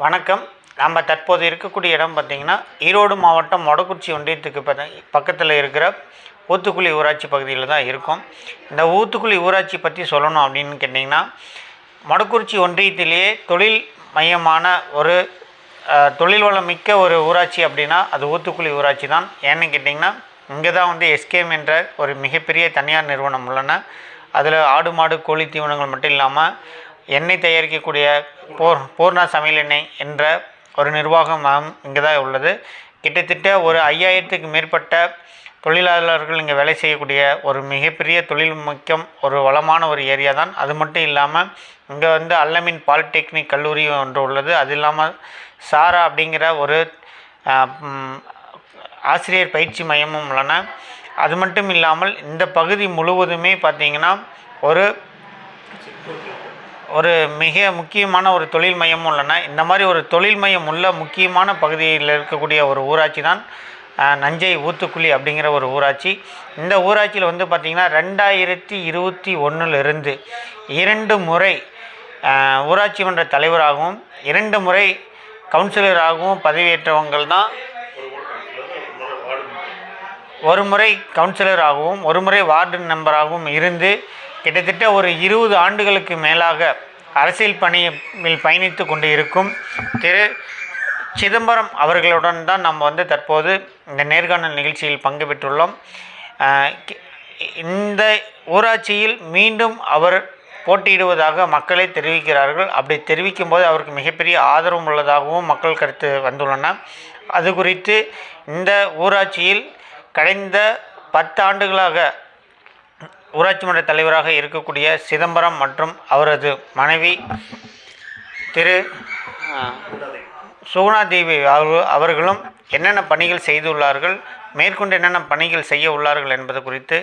வணக்கம். நம்ம தற்போது இருக்கக்கூடிய இடம் பார்த்திங்கன்னா ஈரோடு மாவட்டம் மொடக்குறிச்சி ஒன்றியத்துக்கு பக்க- பக்கத்தில் இருக்கிற ஊத்துக்குழி ஊராட்சி பகுதியில் தான் இருக்கும். இந்த ஊத்துக்குழி ஊராட்சி பற்றி சொல்லணும் அப்படின்னு கேட்டிங்கன்னா மொடக்குறிச்சி ஒன்றியத்திலேயே தொழில் மையமான ஒரு தொழில் வளம் மிக்க ஒரு ஊராட்சி அப்படின்னா அது ஊத்துக்குழி ஊராட்சி தான். ஏன்னு கேட்டிங்கன்னா இங்கே தான் வந்து எஸ்கேம் என்ற ஒரு மிகப்பெரிய தனியார் நிறுவனம் உள்ளன. அதில் ஆடு மாடு கோழி தீவனங்கள் மட்டும் இல்லாமல் எண்ணெய் தயாரிக்கக்கூடிய போர் பூர்ணா சமையல் எண்ணெய் என்ற ஒரு நிர்வாகம் இங்கே தான் உள்ளது. கிட்டத்தட்ட ஒரு ஐயாயிரத்துக்கு மேற்பட்ட தொழிலாளர்கள் இங்கே வேலை செய்யக்கூடிய ஒரு மிகப்பெரிய தொழில் முக்கியம் ஒரு வளமான ஒரு ஏரியா தான். அது மட்டும் இல்லாமல் இங்கே வந்து அல்லமின் பாலிடெக்னிக் கல்லூரி ஒன்று உள்ளது. அது இல்லாமல் சாரா அப்படிங்கிற ஒரு ஆசிரியர் பயிற்சி மையமும் உள்ளன. அது மட்டும் இல்லாமல் இந்த பகுதி முழுவதுமே பார்த்திங்கன்னா ஒரு ஒரு மிக முக்கியமான ஒரு தொழில் மையமும் உள்ளன. இந்த மாதிரி ஒரு தொழில் மையம் உள்ள முக்கியமான பகுதியில் இருக்கக்கூடிய ஒரு ஊராட்சி தான் நஞ்சை ஊத்துக்குழி அப்படிங்கிற ஒரு ஊராட்சி. இந்த ஊராட்சியில் வந்து பார்த்திங்கன்னா ரெண்டாயிரத்தி இருபத்தி ஒன்றிலிருந்து இரண்டு முறை ஊராட்சி மன்ற தலைவராகவும் இரண்டு முறை கவுன்சிலராகவும் பதவியேற்றவங்கள் தான். ஒரு முறை கவுன்சிலராகவும் ஒரு முறை வார்டு மெம்பராகவும் இருந்து கிட்டத்தட்ட ஒரு இருபது ஆண்டுகளுக்கு மேலாக அரசியல் பணியில் பயணித்து கொண்டு இருக்கும் திரு சிதம்பரம் அவர்களுடன் தான் நம்ம வந்து தற்போது இந்த நேர்காணல் நிகழ்ச்சியில் பங்கு பெற்றுள்ளோம். இந்த ஊராட்சியில் மீண்டும் அவர் போட்டியிடுவதாக மக்களே தெரிவிக்கிறார்கள். அப்படி தெரிவிக்கும் போது அவருக்கு மிகப்பெரிய ஆதரவு உள்ளதாகவும் மக்கள் கருத்து வந்துள்ளன. அது குறித்து இந்த ஊராட்சியில் கடந்த பத்து ஆண்டுகளாக ஊராட்சி மன்ற தலைவராக இருக்கக்கூடிய சிதம்பரம் மற்றும் அவரது மனைவி திரு அஹ், சுகுணா தேவி அவர்கள் அவர்களும் என்னென்ன பணிகள் செய்துள்ளார்கள் மேற்கொண்டு என்னென்ன பணிகள் செய்ய உள்ளார்கள் என்பது குறித்து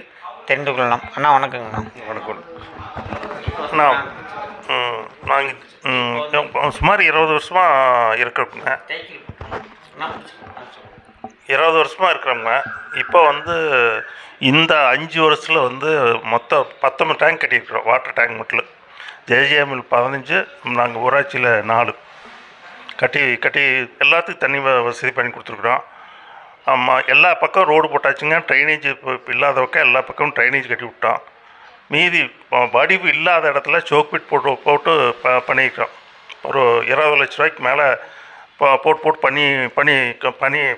தெரிந்து கொள்ளலாம். அண்ணா வணக்கங்கண்ணா. வணக்கம். நான் ம், சுமார் இருபது வருஷமாக இருக்கிறோங்க இருபது வருஷமாக இருக்கிறோங்க இப்போ வந்து இந்த அஞ்சு வருஷத்தில் வந்து மொத்தம் பத்தொம்பது டேங்க் கட்டியிருக்கிறோம் வாட்டர் டேங்க் மட்டும். ஜெயஜெயமில் பதினஞ்சு நாங்கள் ஊராட்சியில் நாலு. கட்டி கட்டி எல்லாத்துக்கும் தண்ணி வசதி பண்ணி கொடுத்துருக்குறோம். ஆமாம் எல்லா பக்கம் ரோடு போட்டாச்சுங்க. ட்ரைனேஜ் இப்போ இல்லாத பக்கம் எல்லா பக்கமும் ட்ரைனேஜ் கட்டி விட்டோம். மீதி வடிவு இல்லாத இடத்துல சோக்பிட் போட்டு போட்டு ப பண்ணியிருக்கிறோம். ஒரு இருபது லட்ச ரூபாய்க்கு மேலே போ- போட்டு போட்டு பண்ணி பண்ணி க- பண்ணி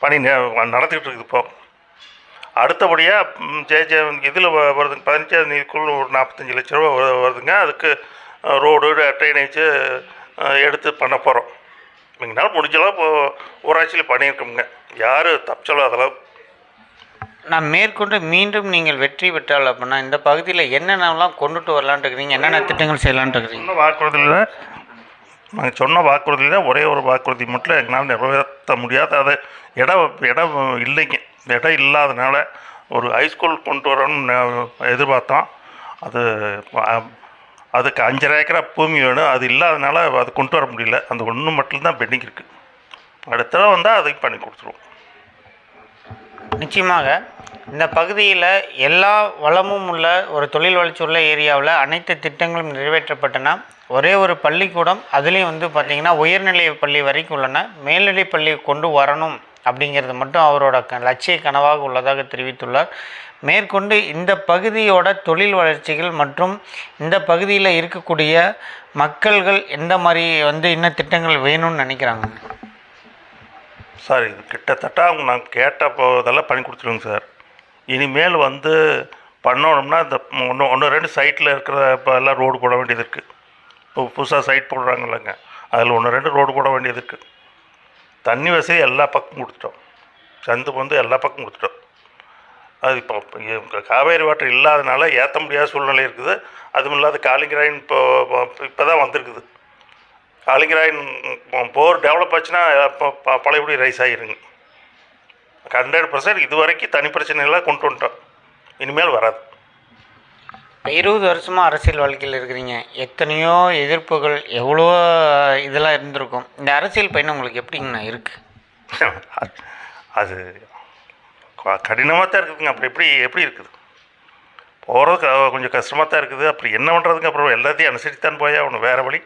பணி ந- நடத்திக்கிட்டு இருக்குது இப்போ அடுத்தபடியாக ஜே ஜே இதில் வருதுங்க பதினஞ்சாவது நிதிக்குள்ள ஒரு நாற்பத்தஞ்சு லட்ச ரூபா வரு- வருதுங்க. அதுக்கு ரோடு ட்ரைனேஜு எடுத்து பண்ண போகிறோம் எங்களால் முடிஞ்சளவு இப்போ ஊராட்சியில் பண்ணியிருக்கோமுங்க. யார் தப்பிச்சலோ அதெல்லாம். நான் மேற்கொண்டு மீண்டும் நீங்கள் வெற்றி பெற்றால் அப்படின்னா இந்த பகுதியில் என்னென்னலாம் கொண்டுட்டு வரலான்ட்டு இருக்கிறீங்க? என்னென்ன திட்டங்கள் செய்யலான்ட்டு இருக்கிறீங்க? சொன்ன வாக்குறுதியில் நாங்கள் சொன்ன வாக்குறுதியில் ஒரே ஒரு வாக்குறுதி மட்டும் எங்களால் நிறைவேற்ற முடியாத அது இடம் இடம் இல்லைங்க. இடம் இல்லாதனால ஒரு ஹைஸ்கூல் கொண்டு வரணும்னு எதிர்பார்த்தோம். அது அதுக்கு அஞ்சரை ஏக்கரா பூமி வேணும். அது இல்லாதனால அது கொண்டு வர முடியல. அந்த ஒன்று மட்டும்தான் பெண்டிங் இருக்குது அடுத்த தடவை வந்தால் அதையும் பண்ணி கொடுத்துருவோம். நிச்சயமாக. இந்த பகுதியில் எல்லா வளமும் உள்ள ஒரு தொழில் வளர்ச்சி உள்ள ஏரியாவில் அனைத்து திட்டங்களும் நிறைவேற்றப்பட்டன. ஒரே ஒரு பள்ளிக்கூடம் அதுலேயும் வந்து பார்த்திங்கன்னா உயர்நிலை பள்ளி வரைக்கும் உள்ளன. மேல்நிலை பள்ளி கொண்டு வரணும் அப்படிங்கிறது மட்டும் அவரோட க லட்சிய கனவாக உள்ளதாக தெரிவித்துள்ளார். மேற்கொண்டு இந்த பகுதியோட தொழில் வளர்ச்சிகள் மற்றும் இந்த பகுதியில் இருக்கக்கூடிய மக்கள்கள் எந்த மாதிரி வந்து இன்னும் திட்டங்கள் வேணும்னு நினைக்கிறாங்க? சார் இது கிட்டத்தட்ட அவங்க நான் கேட்ட போதெல்லாம் பண்ணி கொடுத்துருங்க சார். இனிமேல் வந்து பண்ணணும்னா இந்த ஒன்று ஒன்று ரெண்டு சைட்டில் இருக்கிற இப்போ எல்லாம் ரோடு போட வேண்டியது இருக்குது இப்போ புதுசாக சைட் போடுறாங்கல்லங்க. அதில் ஒன்று ரெண்டு ரோடு போட வேண்டியது இருக்குது தண்ணி வசதி எல்லா பக்கம் கொடுத்துட்டோம். சந்து வந்து எல்லா பக்கம் கொடுத்துட்டோம். அது இப்போ காவேரி வாட்டர் இல்லாதனால ஏற்ற முடியாத சூழ்நிலை இருக்குது. அதுவும் இல்லாத காலிங்கராயன் இப்போ இப்போ தான் வந்திருக்குது. காலிங்கராயன் போர் டெவலப் ஆச்சுன்னா இப்போ ப- பழையபடி ரைஸ் ஆகிருங்க ஹண்ட்ரட் பர்சன்ட் இது வரைக்கும் தனி பிரச்சனைலாம் கொண்டு வந்துட்டோம். இனிமேல் வராது. இருபது வருஷமாக அரசியல் வாழ்க்கையில் இருக்கிறீங்க. எத்தனையோ எதிர்ப்புகள் எவ்வளோ இதெல்லாம் இருந்திருக்கும். இந்த அரசியல் பயணம் உங்களுக்கு எப்படிங்கண்ணா இருக்குது அது கடினமாக தான் இருக்குதுங்க. அப்புறம் எப்படி எப்படி இருக்குது? போகிறது கொஞ்சம் கஷ்டமாக தான் இருக்குது. அப்புறம் என்ன பண்ணுறதுங்க அப்புறம் எல்லாத்தையும் அனுசரித்து தான் போய் அவனு வேறு வழி.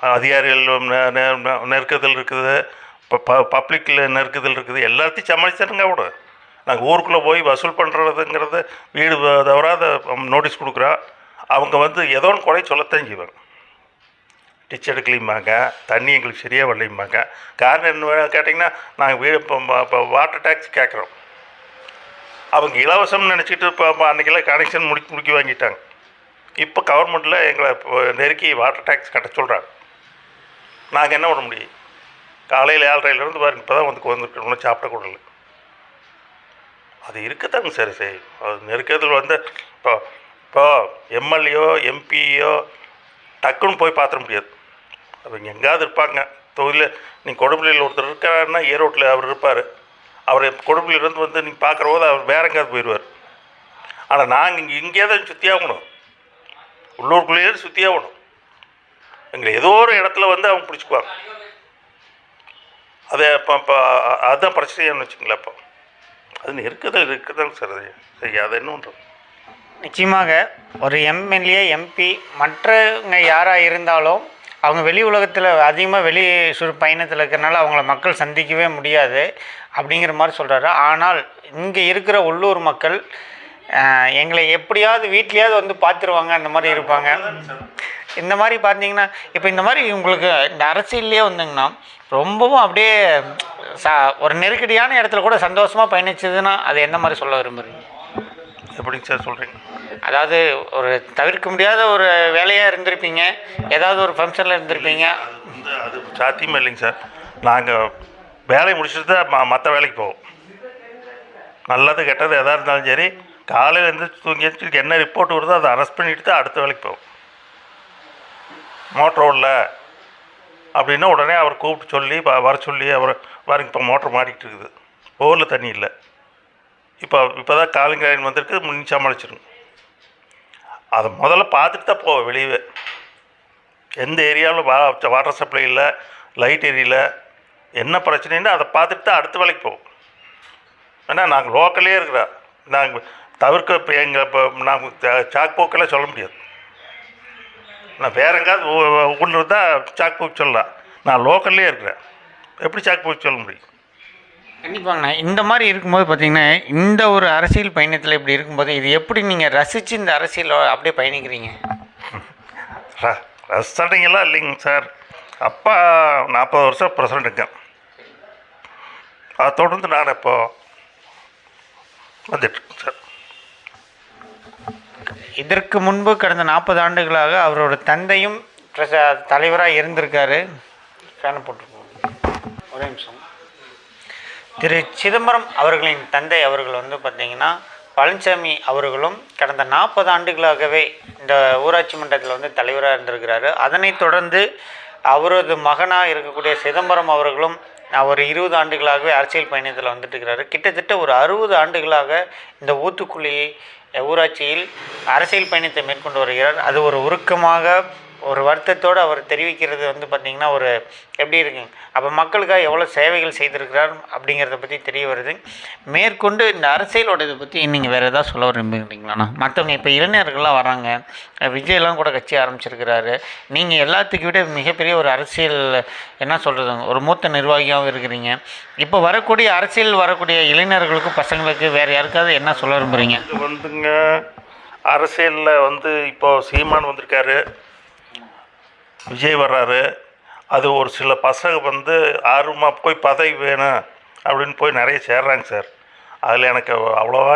அதிகாரிகள் நெ- நெ- நெ- நெருக்குதல் இருக்குது. இப்போ ப பப்ளிக்கில் நெருக்குதல் இருக்குது எல்லாத்தையும் சமாளிச்சிருங்க கூட நாங்கள் ஊருக்குள்ளே போய் வசூல் பண்ணுறதுங்கிறது வீடு தவறாத நோட்டீஸ் கொடுக்குறோம் அவங்க வந்து ஏதோ ஒன்று குறை சொல்லத்தான் செய்வாங்க. டிச் எடுக்கலையும்பாங்க தண்ணி எங்களுக்கு சரியாக வரலையும்பாங்க காரணம் என்ன கேட்டிங்கன்னா நாங்கள் வீடு இப்போ இப்போ வாட்டர் டேக்ஸ் கேட்குறோம் அவங்க இலவசம்னு நினச்சிட்டு இப்போ அன்றைக்கெல்லாம் கனெக்ஷன் முடி முடிக்க வாங்கிட்டாங்க. இப்போ கவர்மெண்ட்டில் எங்களை இப்போ நெருக்கி வாட்டர் டேக்ஸ் கட்ட சொல்கிறாங்க நாங்கள் என்ன பண்ண முடியும்? காலையில் ஏழரையிலேருந்து பாருங்க இப்போ தான் வந்து வந்துருக்கணும் ஒன்றும் சாப்பிட கூடல அது இருக்கத்தாங்க சரி சரி. அது நெருக்கத்தில் வந்து இப்போ இப்போ எம்எல்ஏயோ எம்பியோ டக்குன்னு போய் பார்த்துட முடியாது. அவங்க எங்கேயாவது இருப்பாங்க. தொகுதியில் நீங்கள் கொடுப்பள்ளியில் ஒருத்தர் இருக்காருன்னா ஈரோட்டில் அவர் இருப்பார். அவர் கொடுப்பள்ளியிலேருந்து வந்து நீங்கள் பார்க்குற போது அவர் வேற எங்கேயாவது போயிடுவார். ஆனால் நாங்கள் இங்கே இங்கேயே தான் சுற்றி ஆகணும். உள்ளூருக்குள்ளேயே சுற்றி ஆகணும். எங்களை ஏதோ ஒரு இடத்துல வந்து அவங்க பிடிச்சிக்குவாங்க. அது இப்போ இப்போ அதுதான் பிரச்சனையான்னு வச்சுங்களேன் இப்போ அது இருக்குது இருக்குதாங்க சார் அது சரி அது என்ன நிச்சயமாக ஒரு எம்எல்ஏ எம்பி மற்றவங்க யாராக இருந்தாலும் அவங்க வெளி உலகத்தில் அதிகமாக வெளி சு பயணத்தில் இருக்கிறனால அவங்கள மக்கள் சந்திக்கவே முடியாது அப்படிங்கிற மாதிரி சொல்கிறாரு ஆனால் இங்கே இருக்கிற உள்ளூர் மக்கள் எங்களை எப்படியாவது வீட்லேயாவது வந்து பார்த்துருவாங்க அந்த மாதிரி இருப்பாங்க. இந்த மாதிரி பார்த்தீங்கன்னா இப்போ இந்த மாதிரி உங்களுக்கு இந்த அரசியல்லையே வந்துங்கன்னா ரொம்பவும் அப்படியே ச ஒரு நெருக்கடியான இடத்துல கூட சந்தோஷமாக பயணிச்சதுன்னா அது என்ன மாதிரி சொல்ல விரும்புகிறீங்க எப்படிங்க சார் சொல்கிறீங்க அதாவது ஒரு தவிர்க்க முடியாத ஒரு வேலையாக இருந்திருப்பீங்க ஏதாவது ஒரு ஃபங்க்ஷனில் இருந்திருப்பீங்க. அது சாத்தியமே இல்லைங்க சார். நாங்கள் வேலையை முடிச்சுட்டு தான் ம மற்ற வேலைக்கு போவோம். நல்லது கெட்டது எதாக இருந்தாலும் சரி காலையில் இருந்து தூங்கி எழுந்திரிச்சு என்ன ரிப்போர்ட் வருதோ அதை அரெஸ்ட் பண்ணிட்டு தான் அடுத்த வேலைக்கு போவோம். மோட்டர் ஓடல அப்படின்னா உடனே அவர் கூப்பிட்டு சொல்லி வர சொல்லி அவர் வாருங்க இப்போ மோட்டர் மாட்டிக்கிட்டு இருக்குது போரில் தண்ணி இல்லை. இப்போ இப்போ தான் காலிங் வந்திருக்கு முன் சமாளிச்சிருங்க. அதை முதல்ல பார்த்துட்டு தான் போவேன் வெளியவே. எந்த ஏரியாவில் வா வாட்டர் சப்ளை இல்லை லைட் எரியல என்ன பிரச்சனைன்னு அதை பார்த்துட்டு தான் அடுத்த வேலைக்கு போவோம். ஏன்னா நாங்கள் லோக்கல்லே இருக்கிறோம் நாங்கள் தவிர்க்க இப்போ எங்கள் இப்போ நாங்கள் சாக் போக்கெல்லாம் சொல்ல முடியாது. நான் வேற எங்காவது ஊரில் இருந்தால் சாக் போக்கு சொல்லலாம். நான் லோக்கல்லே இருக்கிறேன். எப்படி சாக் போக்கு சொல்ல முடியும்? கண்டிப்பாங்கண்ணா இந்த மாதிரி இருக்கும்போது பார்த்தீங்கன்னா இந்த ஒரு அரசியல் பயணத்தில் இப்படி இருக்கும்போது இது எப்படி நீங்கள் ரசித்து இந்த அரசியல் அப்படியே பயணிக்கிறீங்க? ரஸ்டாண்டிங்கெல்லாம் இல்லைங்க சார்? அப்பா நாற்பது வருஷம் பிரசிடண்ட்டுங்க அதை தொடர்ந்து நான் இப்போ வந்துட்டுருக்கேன் சார். இதற்கு முன்பு கடந்த நாற்பது ஆண்டுகளாக அவரோட தந்தையும் பிரச தலைவராக இருந்திருக்காரு. ஃபேனை போட்டுருக்கோம் ஒரே நிமிஷம். திரு சிதம்பரம் அவர்களின் தந்தை அவர்கள் வந்து பார்த்திங்கன்னா பழனிசாமி அவர்களும் கடந்த நாற்பது ஆண்டுகளாகவே இந்த ஊராட்சி மன்றத்தில் வந்து தலைவராக இருந்திருக்கிறாரு. அதனைத் தொடர்ந்து அவரது மகனாக இருக்கக்கூடிய சிதம்பரம் அவர்களும் அவர் இருபது ஆண்டுகளாகவே அரசியல் பயணத்தில் வந்துட்டு இருக்கிறாரு. கிட்டத்தட்ட ஒரு அறுபது ஆண்டுகளாக இந்த ஊத்துக்குழி ஊராட்சியில் அரசியல் பயணத்தை மேற்கொண்டு வருகிறார். அது ஒரு உருக்கமாக ஒரு வருத்தத்தோடு அவர் தெரிவிக்கிறது வந்து பார்த்திங்கன்னா ஒரு எப்படி இருக்குங்க அப்போ மக்களுக்காக எவ்வளோ சேவைகள் செய்திருக்கிறார் அப்படிங்கிறத பற்றி தெரிய வருது. மேற்கொண்டு இந்த அரசியலோட இதை பற்றி நீங்கள் வேறு எதாவது சொல்ல விரும்புகிறீங்களாண்ணா? மற்றவங்க இப்போ இளைஞர்கள்லாம் வராங்க. விஜயெல்லாம் விஜய்லாம் கூட கட்சி ஆரம்பிச்சிருக்கிறாரு. நீங்கள் எல்லாத்துக்கும் விட மிகப்பெரிய ஒரு அரசியல் என்ன சொல்கிறதுங்க ஒரு மூத்த நிர்வாகியாகவும் இருக்கிறீங்க. இப்போ வரக்கூடிய அரசியல் வரக்கூடிய இளைஞர்களுக்கும் பசங்களுக்கு வேறு யாருக்காவது என்ன சொல்ல விரும்புகிறீங்க வந்துங்க. அரசியலில் வந்து இப்போது சீமான் வந்திருக்காரு. விஜய் வர்றாரு. அது ஒரு சில பசங்க வந்து ஆர்வமாக போய் பதவி வேணும் அப்படின்னு போய் நிறைய சேர்றாங்க சார். அதில் எனக்கு அவ்வளோவா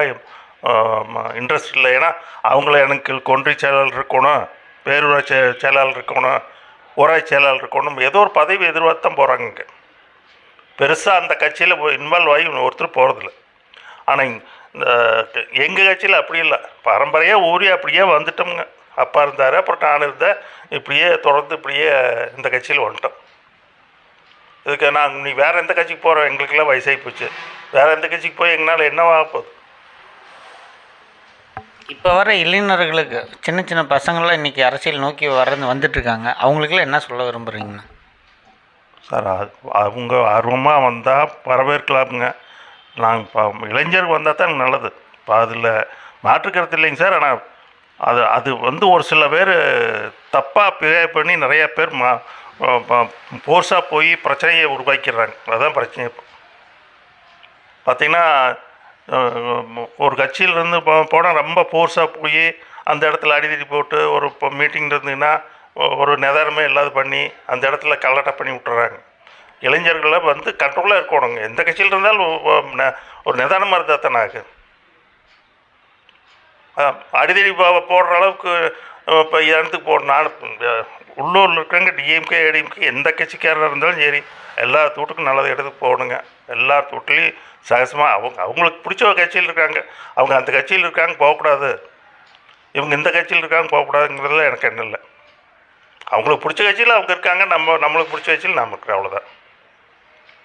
இன்ட்ரெஸ்ட் இல்லை. ஏன்னா அவங்கள எனக்கு கொன்றி செயலாளர் இருக்கணும் பேரூராட்சி செயலாளர் இருக்கணும் ஊராட்சி செயலாளர் இருக்கணும் ஏதோ ஒரு பதவி எதிர்பார்த்து தான் போகிறாங்க இங்கே. பெருசாக அந்த கட்சியில் இன்வால்வ் ஆகி ஒருத்தர் போகிறதில்ல ஆனால் இந்த எங்கள் கட்சியில் அப்படி இல்லை. பரம்பரையாக ஊரே அப்படியே வந்துட்டோம்ங்க. அப்பா இருந்தார் அப்புறம் நான் இருந்தேன் இப்படியே தொடர்ந்து இப்படியே இந்த கட்சியில் வந்துட்டோம். இதுக்கு நாங்கள் நீ வேறு எந்த கட்சிக்கு போகிறோம் எங்களுக்கெல்லாம் வயசாகி போச்சு. வேறு எந்த கட்சிக்கு போய் எங்களால் என்னவா போகுது? இப்போ வர இளைஞர்களுக்கு சின்ன சின்ன பசங்களாம் இன்றைக்கி அரசியல் நோக்கி வர்றது வந்துட்டுருக்காங்க. அவங்களுக்குலாம் என்ன சொல்ல விரும்புகிறீங்கண்ணா சார் அவங்க ஆர்வமாக வந்தால் வரவேற்கலாமுங்க. நாங்கள் இப்போ இளைஞர்கள் வந்தால் தான் நல்லது. இப்போ அதில் மாற்றுக்கருத்து இல்லைங்க சார். ஆனால் அது அது வந்து ஒரு சில பேர் தப்பாக பிஹேவ் பண்ணி நிறைய பேர் மா ஃபோர்ஸாக போய் பிரச்சனையை உருவாக்கிடுறாங்க. அதுதான் பிரச்சனை பார்த்திங்கன்னா ஒரு கட்சியிலேருந்து போனால் ரொம்ப ஃபோர்ஸாக போய் அந்த இடத்துல அடிதடி போட்டு ஒரு இப்போ மீட்டிங் இருந்ததுன்னா ஒரு நிதானமே இல்லாத பண்ணி அந்த இடத்துல கலட்டை பண்ணி விட்டுறாங்க. இளைஞர்களை வந்து கண்ட்ரோலாக இருக்கணுங்க. எந்த கட்சியில் இருந்தாலும் ந- ஒரு நிதானமாக இருந்தால் தானே ஆகும். அடிதடி போடுற அளவுக்கு இப்போ இடத்துக்கு போடணும் உள்ளூரில் இருக்கிறவங்க டிஎம்கே ஏடிஎம்கே எந்த கட்சிக்காரராக இருந்தாலும் சரி எல்லா தூட்டுக்கும் நல்லது இடத்துக்கு போகணுங்க எல்லா தூட்டுலையும் சகசமாக அவங்க அவங்களுக்கு பிடிச்ச ஒரு கட்சியில் இருக்காங்க. அவங்க அந்த கட்சியில் இருக்காங்க போகக்கூடாது. இவங்க இந்த கட்சியில் இருக்காங்க போகக்கூடாதுங்கிறதுல எனக்கு என்ன இல்லை. அவங்களுக்கு பிடிச்ச கட்சியில் அவங்க இருக்காங்க நம்ம நம்மளுக்கு பிடிச்ச கட்சியில் நம்ம இருக்கிறோம் அவ்வளோதான்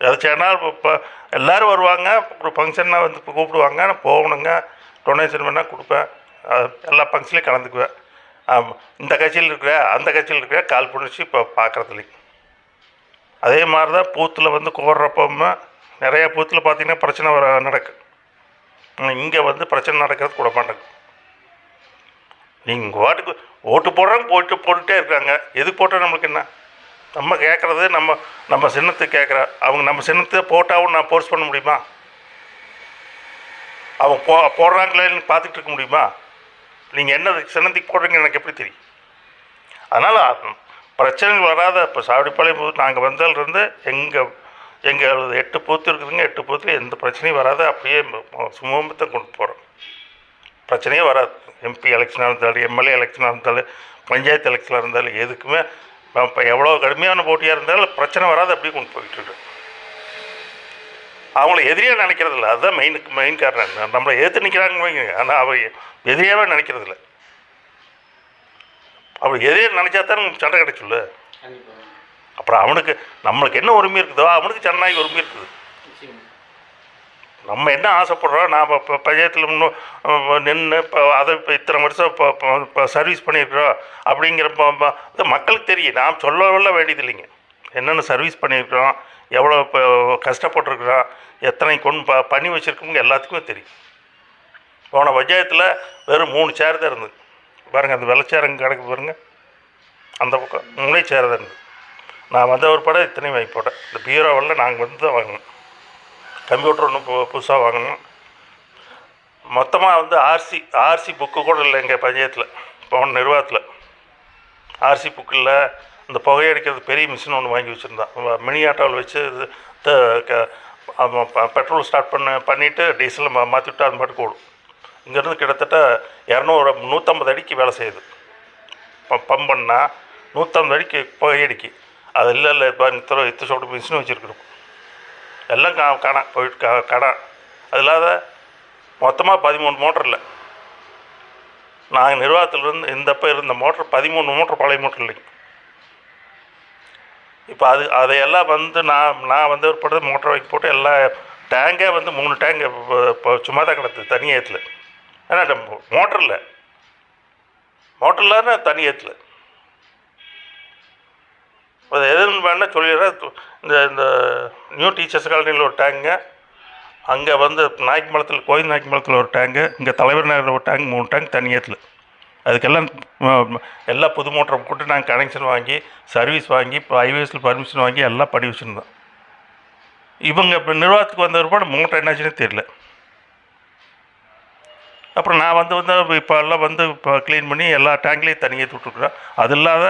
எதாச்சும்னா இப்போ எல்லோரும் வருவாங்க ஒரு ஃபங்க்ஷன்னா வந்து கூப்பிடுவாங்க நான் போகணுங்க டொனேஷன் வேணால் கொடுப்பேன். எல்லா ஃபங்க்ஷன்லேயும் கலந்துக்குவேன். இந்த கட்சியில் இருக்கிற அந்த கட்சியில் இருக்கிற கால் பிடிச்சி இப்போ பார்க்குறதுலையும் அதே மாதிரி தான் பூத்தில் வந்து கோர்றப்பமே நிறையா பூத்தில் பார்த்திங்கன்னா பிரச்சனை வர நடக்கும் இங்கே வந்து பிரச்சனை நடக்கிறது கூட மாட்டாங்க நீங்கள் வாட்டுக்கு ஓட்டு போடுறவங்க போட்டு போட்டுகிட்டே இருக்காங்க. எதுக்கு போட்டால் நம்மளுக்கு என்ன? நம்ம கேட்குறது நம்ம நம்ம சின்னத்துக்கு கேட்குற அவங்க நம்ம சின்னத்தை போட்டாவும் நான் ஃபோர்ஸ் பண்ண முடியுமா? அவங்க போ போடுறாங்களேன்னு பார்த்துட்டு இருக்க முடியுமா? நீங்கள் என்ன சின்னத்துக்கு போடுறீங்கன்னு எனக்கு எப்படி தெரியும்? அதனால் பிரச்சனைகள் வராத இப்போ சாவடிப்பாளையம் போது நாங்கள் வந்ததுலேருந்து எங்கள் எங்கள் எட்டு பூத்து இருக்குதுங்க எட்டு பூத்தில் எந்த பிரச்சனையும் வராது. அப்படியே சுமூகத்தை கொண்டு போகிறோம் பிரச்சனையே வராது. எம்பி எலெக்ஷனாக இருந்தாலும் எம்எல்ஏ எலெக்ஷனாக இருந்தாலும் பஞ்சாயத்து எலெக்ஷனாக இருந்தாலும் எதுக்குமே இப்போ எவ்வளோ கடுமையான போட்டியாக இருந்தாலும் பிரச்சனை வராது அப்படியே கொண்டு போயிட்டு அவங்கள எதிரியாக நினைக்கிறது இல்லை. அதுதான் மெயின் மெயின் காரணம். நம்மளை ஏற்று நிற்கிறாங்க வைங்க. ஆனால் அவ எதிரியாகவே நினைக்கிறது இல்லை. அவள் எதிரியாக நினச்சா தான் சண்டை கிடைச்சுல்ல அப்புறம் அவனுக்கு நம்மளுக்கு என்ன உரிமை இருக்குதோ அவனுக்கு ஜனநாயக உரிமை இருக்குது. நம்ம என்ன ஆசைப்படுறோம் நாம் இப்போ பஞ்சாயத்தில் இன்னும் நின்று இப்போ அதை இப்போ இத்தனை வருஷம் இப்போ இப்போ சர்வீஸ் பண்ணியிருக்கிறோம் அப்படிங்கிற மக்களுக்கு தெரியும். நாம் சொல்லவல்ல வேண்டியது இல்லைங்க என்னென்ன சர்வீஸ் பண்ணியிருக்கிறோம் எவ்வளோ இப்போ கஷ்டப்பட்டுருக்குறோம் எத்தனை கொண்டு ப பண்ணி வச்சுருக்கோங்க எல்லாத்துக்குமே தெரியும். போன பஞ்சாயத்தில் வெறும் மூணு சேர் தான் இருந்தது. பாருங்கள் அந்த வெள்ளச்சேர் அங்கே கிடக்கு பாருங்கள் அந்த பக்கம் மூணே சேர் தான் இருந்தது. நான் வந்த ஒரு படம் இத்தனையும் வாங்கி போட்டேன். இந்த பீரோவில் நாங்கள் வந்து தான் வாங்கினோம் கம்ப்யூட்டர் ஒன்று பு புதுசாக வாங்கணும். மொத்தமாக வந்து ஆர்சி ஆர்சி புக்கு கூட இல்லை எங்கள் பஞ்சாயத்தில் போன நிர்வாகத்தில். ஆர்சி புக்கு இல்லை இந்த புகையடிக்கிறது பெரிய மிஷின் ஒன்று வாங்கி வச்சுருந்தான். மினி ஆட்டோவில் வச்சு இது த- க- பெட்ரோல் ஸ்டார்ட் பண்ண பண்ணிவிட்டு டீசலில் மா மாற்றி விட்டு அது பாட்டுக்கு ஓடும். இங்கேருந்து கிட்டத்தட்ட இரநூறு நூற்றம்பது அடிக்கு வேலை செய்யுது. ப- பம்ப் பண்ணால் நூற்றம்பது அடிக்கு புகையடிக்கு. அது இல்லை இல்லை இப்போ இத்தனை இத்த சொல்கிற மிஷின் வச்சுருக்கணும் எல்லாம் கா காணா போயிட்டு கா கடை. அது இல்லாத மொத்தமாக பதிமூணு மோட்டர் இல்லை. நாங்கள் நிர்வாகத்தில் இருந்து இந்தப்போ இருந்த மோட்டர் பதிமூணு மோட்டர் பழைய மோட்டர் இல்லைங்க. இப்போ அது அதையெல்லாம் வந்து நான் நான் வந்து ஒரு படத்தை மோட்டர் வைக்க போட்டு எல்லா டேங்கே வந்து மூணு டேங்க் இப்போ சும்மா தான் கிடக்குது தனி ஏற்றுல ஏன்னா மோட்டரில் மோட்டரில் மோட்டர் இல்லாத தனி ஏற்றில் அது எதுன்னு வேணால் சொல்லிடுறேன். இந்த இந்த நியூ டீச்சர்ஸ் காலனியில் ஒரு டேங்கு அங்கே வந்து நாய்க்குமலத்தில் கோயில் நாய்க்குமலத்தில் ஒரு டேங்கு இங்கே தலைவர் நகரில் ஒரு டேங்க் மூணு டேங்க் தனியத்தில் அதுக்கெல்லாம் எல்லா புது மோட்டரை போட்டு நாங்கள் கனெக்ஷன் வாங்கி சர்வீஸ் வாங்கி இப்போ ஹைவேஸில் பர்மிஷன் வாங்கி எல்லாம் பண்ணி வச்சுருந்தோம். இவங்க இப்போ நிர்வாகத்துக்கு வந்த ஒருபாடு மோட்டர் என்னாச்சுன்னே தெரியல. அப்புறம் நான் வந்து வந்து இப்போ எல்லாம் வந்து இப்போ க்ளீன் பண்ணி எல்லா டேங்க்லேயும் தண்ணி ஏற்றி விட்டுருக்குறோம். அது இல்லாத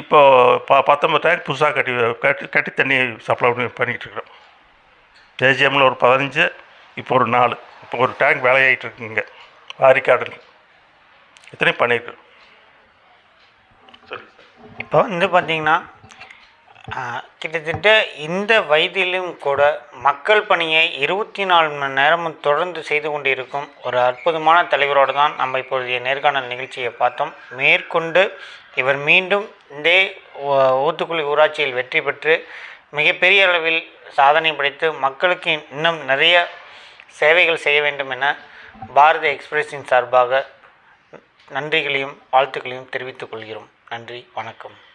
இப்போ ப பத்தொம்பது டேங்க் புதுசாக கட்டி கட்டி கட்டி தண்ணி சப்ளை பண்ணி பண்ணிக்கிட்டு இருக்கிறோம். ஜேஜிஎம்மில் ஒரு பதினஞ்சு இப்போ ஒரு நாலு. இப்போ ஒரு டேங்க் வேலையாகிட்டு இருக்குங்க. ஆரிக்காடில் இத்தனையும் பண்ணியிருக்கோம் சரி இப்போ வந்து பார்த்திங்கன்னா கிட்டத்தட்ட இந்த வயதிலும் கூட மக்கள் பணியை இருபத்தி நாலு மணி நேரமும் தொடர்ந்து செய்து கொண்டிருக்கும் ஒரு அற்புதமான தலைவரோடு தான் நம்ம இப்பொழுதைய நேர்காணல் நிகழ்ச்சியை பார்த்தோம். மேற்கொண்டு இவர் மீண்டும் இந்த ஊ- ஊத்துக்குளி ஊராட்சியில் வெற்றி பெற்று மிகப்பெரிய அளவில் சாதனை படைத்து மக்களுக்கு இன்னும் நிறைய சேவைகள் செய்ய வேண்டும் என பாரத எக்ஸ்பிரஸின் சார்பாக நன்றிகளையும் வாழ்த்துக்களையும் தெரிவித்துக் கொள்கிறோம். நன்றி வணக்கம்.